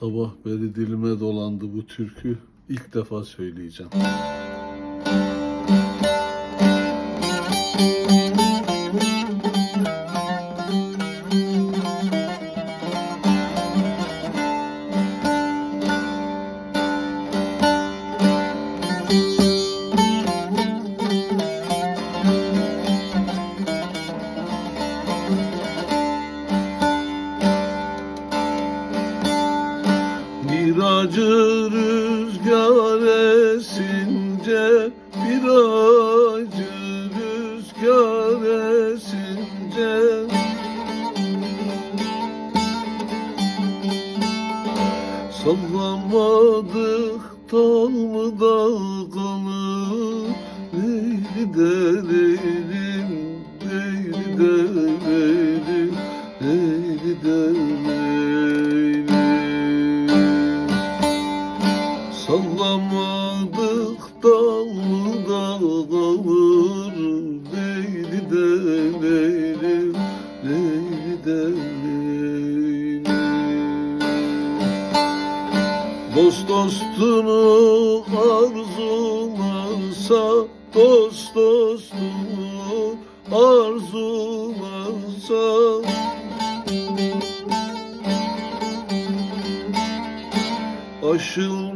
Sabah beri dilime dolandı bu türkü. İlk defa söyleyeceğim. Acı rüzgar esince Bir acı rüzgar esince. Sallamadık dal mı dalgalı Leyli de leylim, leyli Sallamadık dal mı dalgalı Leyli de leylim, leyli de leylim Dost dostunu arzularsa Dost dostunu arzularsa Aşılmadık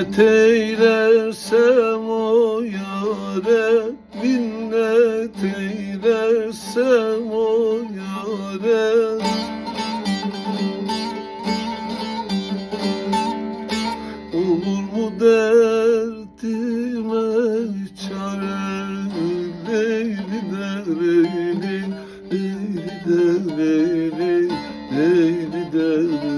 Hizmet eylersem o yâre Minnet eylersem o yâre. Olur mu derdime çare Leyli der leyli, leyli der leyli, leyli der leyli